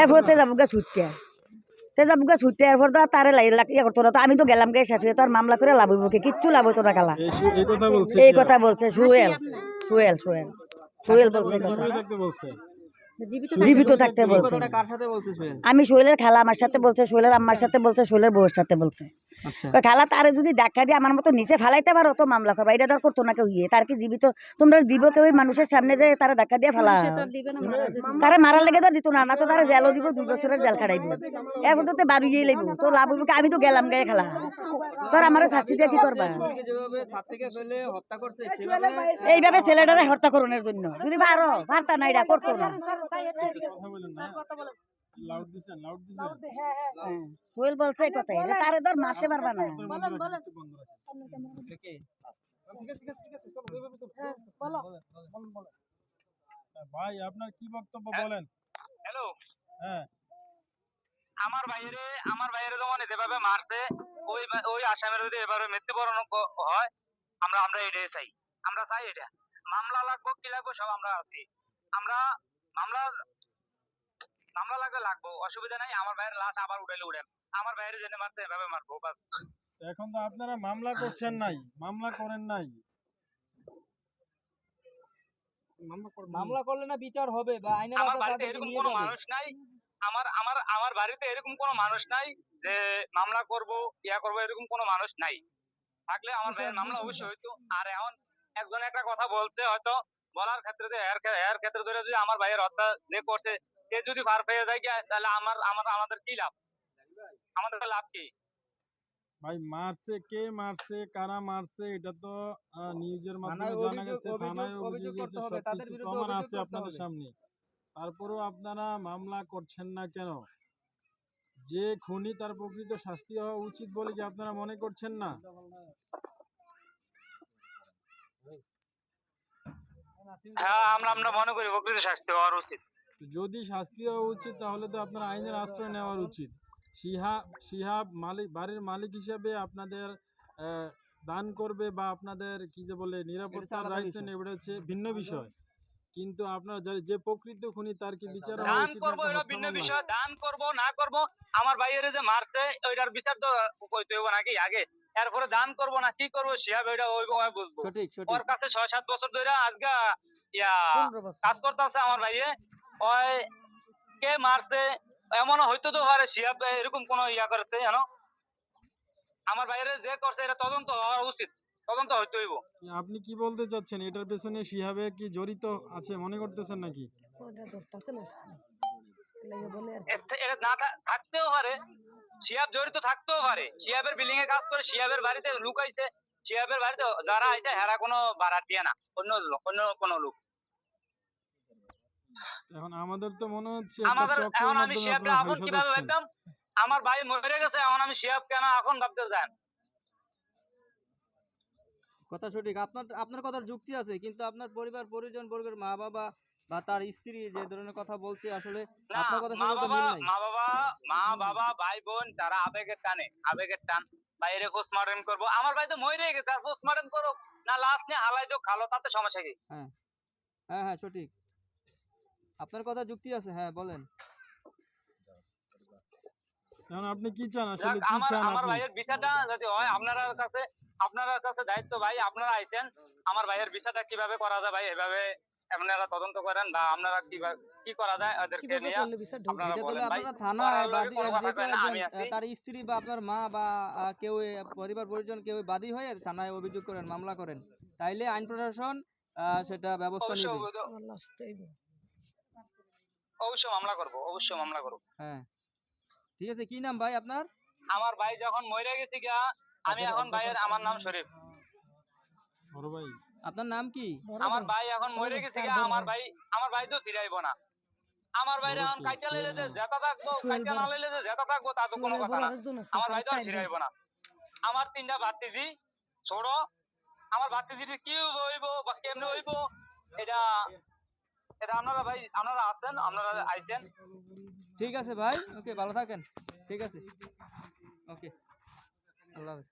এরপর তে যাব গা ছুটতে তে যাব গা ছুটতে এরপর তো তারে লাই ইয়ে করতো না তো আমি তো গেলাম গে শেষ হয়ে তো আর মামলা করে লাভ হইব কিচ্ছু লাভ হইতো না গেলা। এই কথা বলছে এই কি? কথা বলছে সুয়েল সুয়েল সুয়েল সুয়েল বলছে জীবিত থাকতে বলছে। আমি সোহেলের খালা আমার সাথে বলছে সোহেলের আমার সাথে বলছে সোহেলের বউয়ের সাথে বলছে। খালা তারে যদি ধাক্কা দিয়ে আমার মতো নিচে ফেলাইতে পারো তো মামলা করবা। এটা তো আর করতো না কেউ ইয়ে। তার কি জীবিত? তোমরা দিব কেউ মানুষের সামনে যে তারা ধাক্কা দিয়ে ফেলা। তারে মারার লেগে তো দিত না না তো তারা জেলও দিব দুই বছরের জেল খাটাইব। এখন তো বাড়িয়েই লাগবে তো লাভ হইব কি? আমি তো গেলাম গায়ে খেলা। তোর আমার শাস্তি দিয়ে কি করবা? এইভাবে ছেলেটারে হত্যা করণের জন্য। যদি পারো পারতা না এটা করতো না। কথা বলেন লাউড দিছেন? লাউড দিছেন হ্যাঁ, সোহেল বলছে এটা তারে ধর মাসে পারবা না। বন্ধ রাখেন? ভাই আপনার কি বক্তব্য বলেন? হ্যালো। হ্যাঁ। আমার বাইরে আমার বাইরে যখন যেভাবে মারছে ওই ওই আসামের যদি এভাবে মৃত্যুবরণ হয় আমরা আমরা এটাই চাই। আমরা চাই এটা। মামলা লাগবো কি লাগবো সব আমরা আছি। আমরা মামলা মামলা লাগবে লাগবো অসুবিধা নাই আমার বাইরে লাশ আবার উঠাইলে উঠেন আমার বাইরে জেনে মারছে এভাবে মারবো বাস। এখন তো আপনারা মামলা করছেন নাই মামলা করেন নাই। মামলা করবেন মামলা করলে না বিচার হবে বা আইনের আমার বাড়িতে এরকম কোনো মানুষ নাই আমার আমার আমার বাড়িতে এরকম কোনো মানুষ নাই যে মামলা করব ইয়া করব এরকম কোনো মানুষ নাই। থাকলে আমার ভাইয়ের মামলা অবশ্যই হইতো। আর এখন একজন একটা কথা বলতে হয়তো বলার ক্ষেত্রে যে এর ক্ষেত্রে ধরে যদি আমার ভাইয়ের হত্যা যে করছে সে যদি পার পেয়ে যায় তাহলে আমার আমার আমাদের কি লাভ? আমাদের লাভ কি? ভাই মারছে কে মারছে কারা মারছে এটা তো নিউজের মাধ্যমে জানা গেছে থানায় অভিযোগ করতে এসে হবে, তাদের সবকিছু বিরুদ্ধে প্রমাণ আছে আপনাদের সামনে। তারপরেও আপনারা মামলা করছেন না কেন? যে খুনি তার প্রকৃত শাস্তি হওয়া উচিত বলে কি আপনারা মনে করছেন না? হ্যাঁ আমরা আমরা মনে করি প্রকৃত শাস্তি হওয়ার উচিত। যদি শাস্তি হওয়া উচিত তাহলে তো আপনার আইনের আশ্রয় নেওয়ার উচিত। শিহাব শিহাব মালিক বাড়ির মালিক হিসেবে আপনাদের দান করবে বা আপনাদের কি যে বলে নিরাপত্তার দায়িত্ব নেবে হচ্ছে ভিন্ন বিষয়। কিন্তু আপনার যে- প্রকৃত খুনি তার কি বিচার দান করব এটা ভিন্ন বিষয়। দান করব না করব আমার ভাইয়ের যে মারছে ওইটার বিচার তো কইতে হইব নাকি আগে? এরপরে দান করব না কি করব? শিহাব ওইটা ওই বুঝব। সঠিক সঠিক। ওর কাছে ছয় সাত বছর ধরে আজকে ইয়া। কাজ করতেছে আমার ভাইয়ে। ওই কে মারছে এমন হইতো তো পারে শিহাব এরকম কোন ইয়া করছে জানো? আমার ভাইয়ের যে করছে এটা তদন্ত হওয়া উচিত। তদন্ত হইতে হইব। আপনি কি বলতে চাচ্ছেন? এটার পেছনে শিহাবে কি জড়িত আছে মনে করতেছেন নাকি? না থাকতেও পারে। শিয়াব জড়িত থাকতেও পারে। শিয়াবের বিল্ডিং এ কাজ করে শিয়াবের বাড়িতে লুকাইছে। শিয়াবের বাড়িতে যারা আইছে হেরা কোনো ভাড়া দিয়ে না। অন্য লোক অন্য কোনো লোক। এখন আমাদের তো মনে হচ্ছে আমাদের এখন আমি আপনারা এখন কীভাবে ভাবতাম আমার ভাই মরে গেছে এখন আমি শিয়াব কেন এখন ভাবতে যান কথা সঠিক। আপনার আপনার কথার যুক্তি আছে কিন্তু আপনার পরিবার পরিজন বর্গের মা বাবা বা তার স্ত্রী যে ধরনের কথা বলছে আসলে আপনার কথার মা বাবা মিল নাই। মা বাবা মা বাবা ভাই বোন তারা আবেগের টানে আবেগের টান বাইরে পোস্টমর্টম করব। আমার ভাই তো মরে গেছে আর পোস্টমর্টম করো না লাস্ট নিয়ে হালাই তো খালো তাতে সমস্যা কি? হ্যাঁ। হ্যাঁ হ্যাঁ সঠিক। আপনার কথা যুক্তি আছে হ্যাঁ বলেন। এখন আপনি কি চান? আসলে কি চান আমার ভাইয়ের বিচারটা যদি হয় আপনার কাছে আপনার কাছে দায়িত্ব ভাই আপনারা আইছেন। আমার ভাইয়ের বিচারটা কীভাবে করা যায় ভাই এভাবে আপনারা তদন্ত করেন বা আপনারা কীভাবে কি করা যায় ওদেরকে নিয়ে আপনারা বলেন ভাই। আপনারা থানায় বাদী। তার স্ত্রী বা আপনার মা বা কেউ পরিবার পরিজন কেউ বাদী হয়ে থানায় অভিযোগ করেন মামলা করেন তাইলে আইন প্রশাসন আহ, সেটা ব্যবস্থা নেবে। অবশ্যই মামলা করব অবশ্যই মামলা করব। হ্যাঁ। ঠিক আছে কি নাম ভাই আপনার? আমার ভাই যখন মরে গেছে গিয়া আমি এখন ভাইয়ের আমার নাম শরীফ। বড় ভাই। আপনার নাম কি? আমার ভাই এখন মরে গেছে গিয়া আমার ভাই আমার ভাই তো ফিরাইবো না। আমার ভাই এখন কাইটা লইলে যে জেতা থাকব কাইটা না লইলে যে জেতা থাকব তা তো কোনো কথা না। আমার ভাই তো ফিরাইবো না। আমার তিনটা ভাতিজি ছোট আমার ভাতিজি কি হইব বা কেমনে হইব এটা এটা আপনারা ভাই, আপনারা আপনারা ঠিক আছে ভাই, ওকে, ভালো থাকেন। ঠিক আছে। ওকে, আল্লাহ হাফেজ।